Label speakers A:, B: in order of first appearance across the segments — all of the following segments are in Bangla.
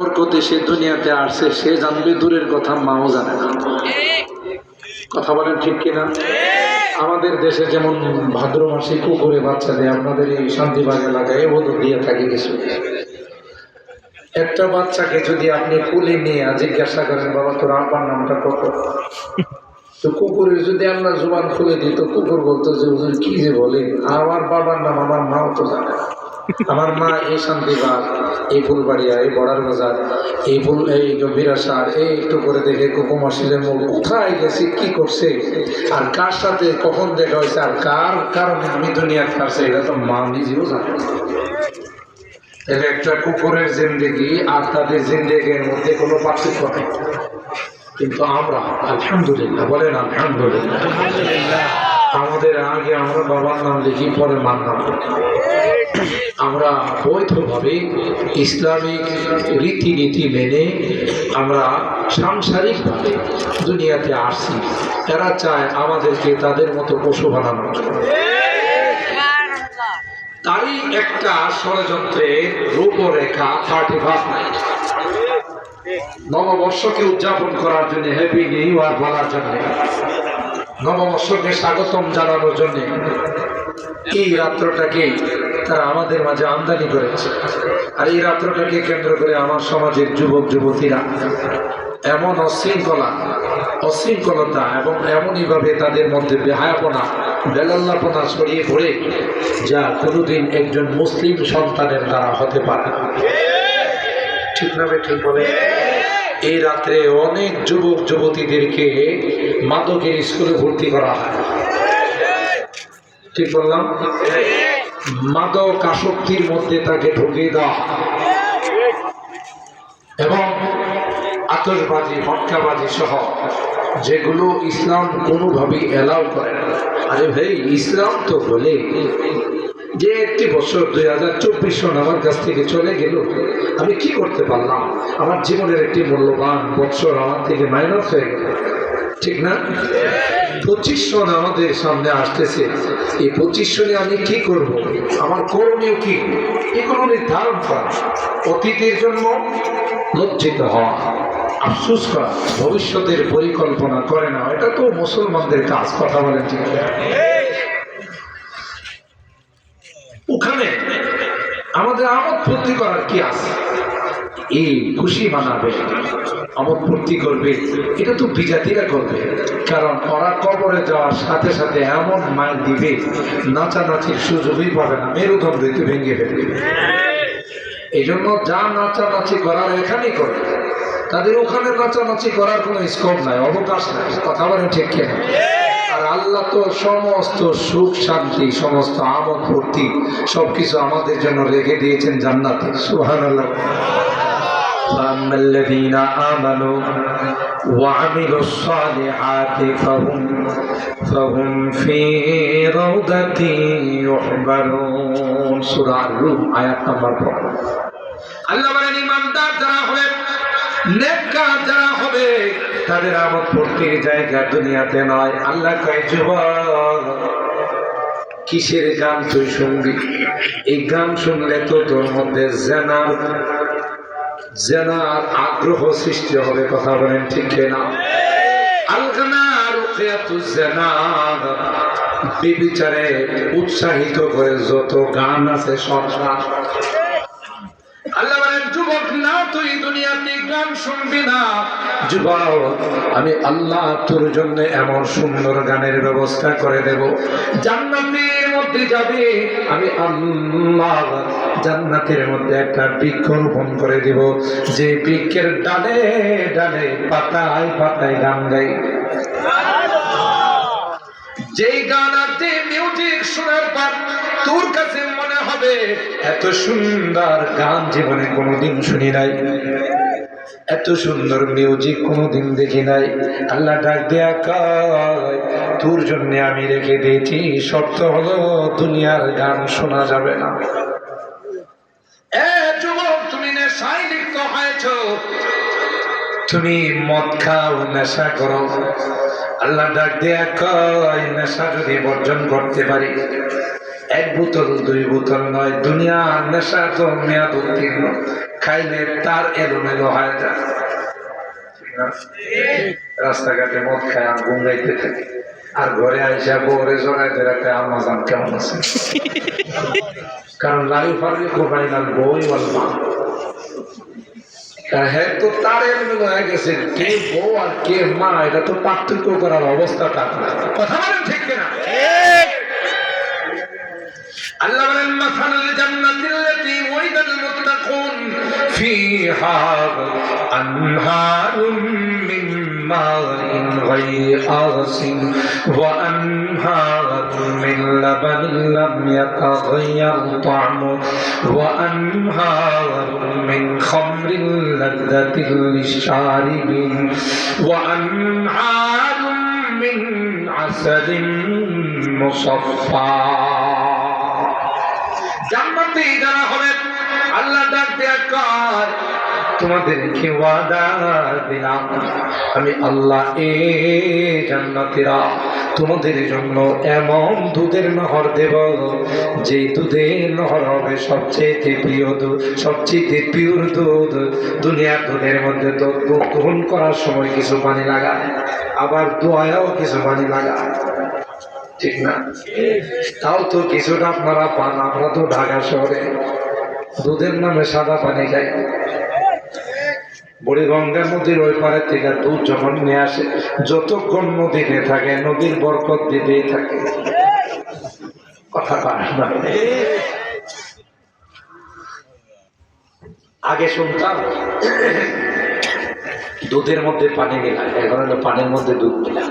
A: বরকতে সে দুনিয়াতে আসছে, সে জানবে দূরের কথা, মাও জানে না। কথা বলেন ঠিক কিনা? আমাদের দেশে যেমন ভাদ্র মাসে কুকুরে বাচ্চা দেয়, আপনাদের এই শান্তিবাগ এলাকায় ওদের দিয়ে থাকে কিছু। একটা বাচ্চাকে যদি আপনি কুলে নিয়ে জিজ্ঞাসা করেন, বাবা, তোর আব্বার নামটা কত? তো কুকুরের যদি আল্লাহ জুবান খুলে দিত, কুকুর বলতো যে কি যে বলেন আমার বাবার নাম আমার মাও তো জানে না। আমার মা এই শান্তিবাগ এই ফুলবাড়িয়া এই বড়ার বাজার এই ফুল, এই বিরাসার এই একটু করে দেখে কুকুমাসিলের মুখ কোথায় গেছে, কি করছে, আর কার সাথে কখন দেখা হয়েছে, আর কার কারণে আমি দুনিয়ার কাছে এটা তো মা নিজেও জানে। তাহলে একটা কুকুরের জিন্দেগি আর তাদের জিন্দেগির মধ্যে কোনো পার্থক্য নেই। কিন্তু আমরা, আলহামদুলিল্লাহ, বলেন আলহামদুলিল্লাহ। আমাদের আগে আমরা বাবার নাম লিখি, পরে মার নাম লিখি। আমরা বৈধভাবে ইসলামিক রীতিনীতি মেনে আমরা সাংসারিকভাবে দুনিয়াতে আসছি। তারা চায় আমাদেরকে তাদের মতো পশু বানানো তারই একটা ষড়যন্ত্রের রূপরেখা থার্টি ফার্স্ট নববর্ষকে উদযাপন করার জন্য হ্যাপি নিউ ইয়ার বলার জন্য। নববর্ষকে স্বাগতম জানানোর জন্য। এই রাত্রটাকে তারা আমাদের মাঝে আমদানি করেছে। আর এই রাত্রটাকে কেন্দ্র করে আমার সমাজের যুবক, যুবতীরা এমন অশৃঙ্খলা, অশৃঙ্খলতা এবং এমনইভাবে তাদের মধ্যে বেহায়াপনা, বেলাল্লাপনা ছড়িয়ে পড়ে যা কোনোদিন একজন মুসলিম সন্তানের দ্বারা হতে পারে ঠিক ঠিক বলে? এই রাত্রে অনেক যুবক, যুবতীদেরকে মাদকের স্কুলে ভর্তি করা হয়। ঠিক বললাম? মাদক আসক্তির মধ্যে তাকে ঢুকিয়ে দেওয়া এবং আতসবাজি মটকাবাজি সহ যেগুলো ইসলাম কোনোভাবেই অ্যালাউ করে না। আরে ভাই, ইসলাম তো বলে, যে একটি বছর দুই হাজার চব্বিশ সন আমার কাছ থেকে চলে গেল, আমি কি করতে পারলাম? আমার জীবনের একটি মূল্যবান বছর আমার থেকে মাইনাস হয়ে গেল। ঠিক না? পঁচিশ সন আমাদের সামনে আসতেছে। এই পঁচিশ সনে আমি কি করব? আমার করণীয় কি? এগুলো নির্ধারণ করা। অতীতের জন্য লজ্জিত হওয়া। আফসুস করা। ভবিষ্যতের পরিকল্পনা করে না। এটা তো মুসলমানদের কাজ, কথা বলেন ঠিক? ওখানে আমাদের আমোদ ফুর্তি করার কি আছে? এই খুশি মানাবে আমোদ ফুর্তি করবে, এটা তো বিজাতিরা করবে। কারণ ওরা কবরে যাওয়ার সাথে সাথে এমন মাইল দিবে, নাচানাচির সুযোগই পাবে না, মেরুদণ্ডতে ভেঙে ফেলবে। এই জন্য যা নাচানাচি করার এখানেই করে। তাদের ওখানে নাচানাচি করার কোনো স্কোপ নাই, অবকাশ নাই, কথা বলেন ঠিক কেন? আর আল্লাহ তো সমস্ত সুখ, শান্তি, সমস্ত আমদ, ফুর্তি সবকিছু আমাদের জন্য রেখে দিয়েছেন জান্নাতে। সুহান আল্লাহ فأما الذين آمنوا وعملوا الصالحات فهم فهم في روضة يحبرون سورة الروم آيات نمبر 4 আল্লাহ বলেন ইমানদার যারা হবে নেককার যারা হবে তাদের আমদ ফুর্তির জায়গা দুনিয়াতে নয় আল্লাহ কয় যুবক কিসের গান তুই শুনবি এই গান শুনলে তো তোর মধ্যে জেনার জেনার আগ্রহ সৃষ্টি হবে, কথা বলেন ঠিক না আলগানা রুকিয়াতু জেনার বিবিচারে উৎসাহিত করে যত গান আছে আল্লাহ যুবক, না, তুই দুনিয়াতে গান শুনবি না। যুবক, আমি আল্লাহ তোর জন্য এমন সুন্দর গানের ব্যবস্থা করে দেব। জান্নাতের মধ্যে যাবে, আমি আল্লাহ জান্নাতের মধ্যে একটা বৃক্ষ রোপণ করে দিব। যে বৃক্ষের ডালে ডালে পাতায় পাতায় গান গাই। যেই গান যে মিউজিক শোনার পর তোর কাছে মনে হবে, এত সুন্দর গান জীবনে কোনোদিন শুনি নাই। এত সুন্দর মিউজিক কোনোদিন দেখি নাই। আল্লাহ ডাক দেয়া কয়, তোর জন্য আমি রেখে দিয়েছি, শর্ত হলো দুনিয়ার গান শোনা যাবে না। তুমি মদ খাও, নেশা করো। আল্লাহ ডাক দেয়া কয়, নেশা যদি বর্জন করতে পারি এক বোতল, দুই বোতল নয়, দুনিয়ার নেশা তো মেয়াদ উত্তীর্ণ খাইলে তার এলোমেলো হয় যায় না? রাস্তাঘাটে মদ খায় আর গুঙ্গাইতে থাকে। আর ঘরে আইসা বউরে জড়াইতে রাখে আমাজান কেমন আছে? কারণ লাইফ ফার্মি কোবাইনাল বই বলবা হ্যাঁ তো তার এলোমেলো হয়ে গেছে, কে বউ আর কে মা, এটা তো পার্থক্য করার অবস্থা তার কথা বলেন ঠিক কিনা? আল্লাহ বলেন মাসাল জান্নাতিল্লাতি ওয়াইদাল মুত্তাকুন ফিহা আনহারুম মিন মাইন গায়রি আসিন ওয়া আনহারুম মিন লাবানিন লাম ইয়াতাগায়্যার তা'মু ওয়া আনহারুম মিন খামরিন লাযযাতিন লিশ-শারিবিন ওয়া আনহারুম মিন আসালিন মুসাফফা জান্নাতে যারা হবে। আল্লাহ ডাক তোমাদেরকে দিলাম। আমি আল্লাহ এ জান্নাতীরা তোমাদের জন্য এমন দুধের নহর দেব যে দুধের নহর হবে সবচেয়ে প্রিয় দুধ, সবচেয়ে পিওর দুধ। দুনিয়ার দুধের মধ্যে দুধ দহন করার সময় কিছু পানি লাগায়, আবার দোয়ায়ও কিছু পানি লাগায়। ঠিক না। তাও তো কিছুটা আপনারা পান, আমরা তো ঢাকা শহরে দুধের নামে সাদা পানি খাই। বুড়িগঙ্গা নদীর ওই পারে থেকে দুধ যখন নিয়ে আসে, যতক্ষণ নদীতে থাকে, নদীর বরকত দিতেই থাকে। কথা না। আগে শুনতাম, দুধের মধ্যে পানি মিলায়, এখন পানির মধ্যে দুধ মিলায়।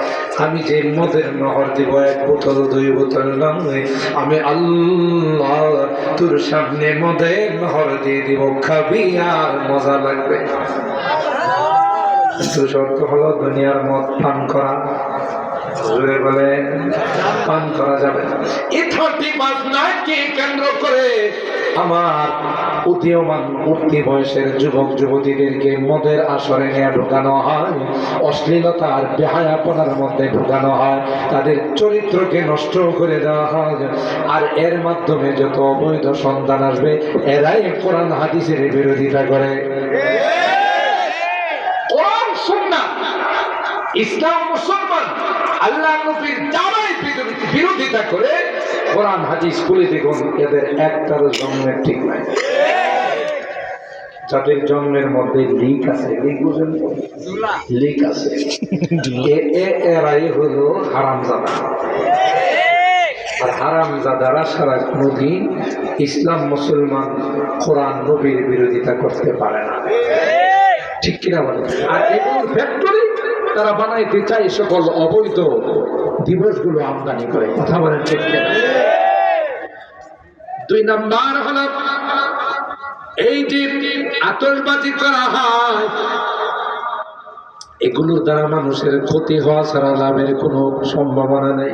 A: আমি যে মদের নহর দিব এক বোতল দুই বোতল নয় আমি আল্লাহ তোর সামনে মদের নহর দিয়ে দিব খাবি আর মজা লাগবে। শর্ত হলো দুনিয়ার মদ পান করা। জোরে পান করা যাবে কেন্দ্র করে আমার উদীয়মান উঠতি বয়সের যুবক যুবতীদেরকে মদের আসরে নিয়ে ঢোকানো হয় অশ্লীলতা আর বেহায়াপনার মধ্যে ঢুকানো হয়, তাদের চরিত্রকে নষ্ট করে দেওয়া হয়। আর এর মাধ্যমে যত অবৈধ সন্তান আসবে, এরাই কোরআন হাদিসের বিরোধিতা করে কোরআন সুন্নাহ ইসলাম মুসলমান, আল্লাহ নবীর বিরোধী- বিরোধিতা করে কোরআন, হাদিস খুলে দেখুন, এদের একটারও জন্মের ঠিক নাই। যাদের জন্মের মধ্যে লিক আছে, লিক বুঝেন লিক আছে। এরাই হলো হারামজাদা। আর হারামজাদারা সারা কোনোদিন ইসলাম মুসলমান কোরআন, নবীর বিরোধিতা করতে পারে না। ঠিক কিনা বলে আর এগুলোর ফ্যাক্টরি তারা বানাইতে চায় সকল অবৈধ দিবসগুলো আমদানি করে। কথা বলেন ঠিক দুই নাম্বার হল, এই যে আতসবাজি করা হয়, এগুলোর দ্বারা মানুষের ক্ষতি হওয়া ছাড়া লাভের কোনো সম্ভাবনা নেই।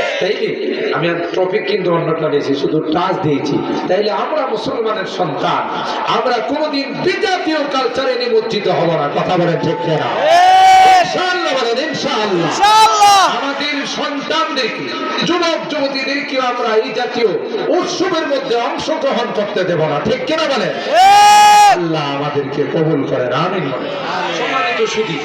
A: ঠিক তাইলে আমি টপিক কিন্তু অন্যটা শুধু টাচ দিয়েছি। তাইলে আমরা মুসলমানের সন্তান আমরা কোনোদিন বিজাতীয় কালচারে নিমজ্জিত হব না কথা বলেন ঠিক না আমাদের সন্তানদেরকে যুবক আমরা এই জাতীয় উৎসবের মধ্যে অংশগ্রহণ করতে দেব না ঠিক কিনা বলেন? আল্লাহ আমাদেরকে কবুল করেন আমিন। সম্মানিত সুধী